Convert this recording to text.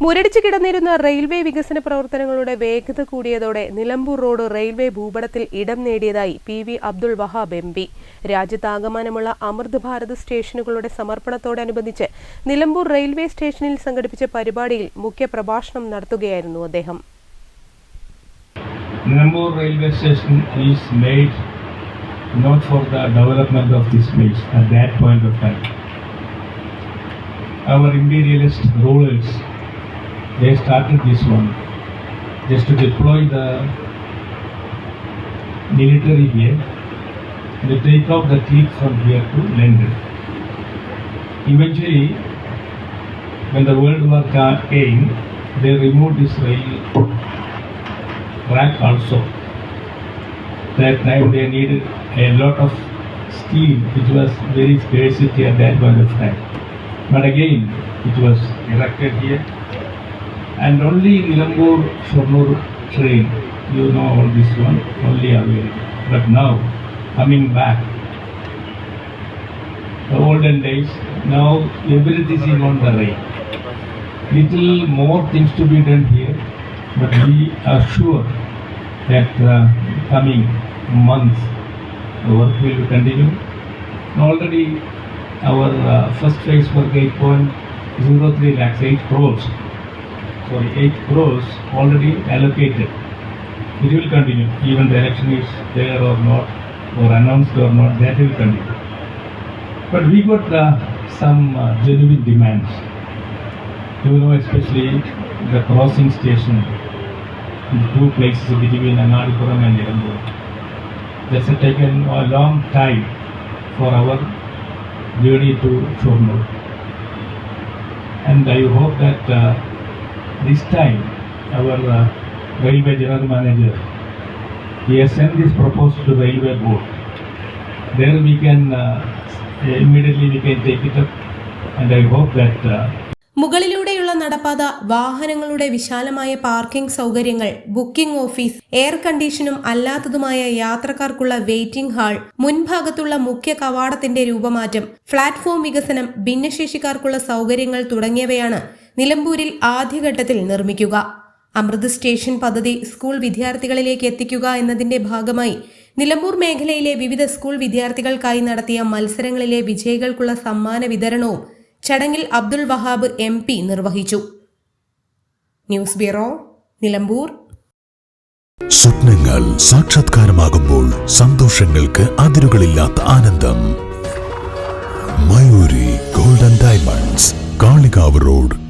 മുരടിച്ചു കിടന്നിരുന്ന റെയിൽവേ വികസന പ്രവർത്തനങ്ങളുടെ വേഗത കൂടിയതോടെ നിലമ്പൂർ റോഡ് റെയിൽവേ ഭൂപടത്തിൽ ഇടം നേടിയതായി P V Abdul Wahab M P രാജ്യത്താകമാനമുള്ള Amrit Bharat സ്റ്റേഷനുകളുടെ സമർപ്പണത്തോടനുബന്ധിച്ച് നിലമ്പൂർ റെയിൽവേ സ്റ്റേഷനിൽ സംഘടിപ്പിച്ച പരിപാടിയിൽ മുഖ്യപ്രഭാഷണം നടത്തുകയായിരുന്നു അദ്ദേഹം Nilambur railway station is made not for the development of this place at that point of time. Our imperialist rulers, they started this one just to deploy the military here they take off the fleet from here to London. Eventually, when the World War ca- came, they removed this rail track also. That time they needed a lot of steel, which was very scarcity at that point of time. But again, it was erected here, and only Nilambur Shornur train, you know all this one, only available. But now, coming back, the olden days, now everything is on the rail. Little more things to be done here, but we are sure that uh, coming months the work will continue. Already our uh, first phase for 8.03 lakhs, 8 crores, sorry, 8 crores already allocated. It will continue, even the election is there or not, or announced or not, that will continue. But we got uh, some uh, genuine demands. You know, especially the crossing station in two places between Anadipuram and Nilambur. That's taken a long time for our journey to Shornur. And I hope that uh, this time our uh, railway general manager he has sent this proposal to railway board. There we can uh, immediately we can take it up, and I hope that. Uh, മുകളിലൂടെയുള്ള നടപ്പാത വാഹനങ്ങളുടെ വിശാലമായ parking സൗകര്യങ്ങൾ booking office air കണ്ടീഷനും അല്ലാത്തതുമായ യാത്രക്കാർക്കുള്ള waiting hall മുൻഭാഗത്തുള്ള മുഖ്യ കവാടത്തിന്റെ രൂപമാറ്റം platform വികസനം ഭിന്നശേഷിക്കാർക്കുള്ള സൗകര്യങ്ങൾ തുടങ്ങിയവയാണ് നിലമ്പൂരിൽ ആദ്യഘട്ടത്തിൽ നിർമ്മിക്കുക. അമൃത് സ്റ്റേഷൻ പദ്ധതി സ്കൂൾ വിദ്യാർത്ഥികളിലേക്ക് എത്തിക്കുക എന്നതിന്റെ ഭാഗമായി നിലമ്പൂർ മേഖലയിലെ വിവിധ സ്കൂൾ വിദ്യാർത്ഥികൾക്കായി നടത്തിയ മത്സരങ്ങളിലെ വിജയികൾക്കുള്ള സമ്മാന വിതരണവും ചടങ്ങിൽ അബ്ദുൾ വഹാബ് എം പി നിർവഹിച്ചു. News bureau Nilambur. സ്വപ്നങ്ങൾ സാക്ഷാത്കാരമാകുമ്പോൾ സന്തോഷങ്ങൾക്ക് അതിരുകളില്ലാത്ത ആനന്ദം. Mayuri golden diamonds Kalikavu road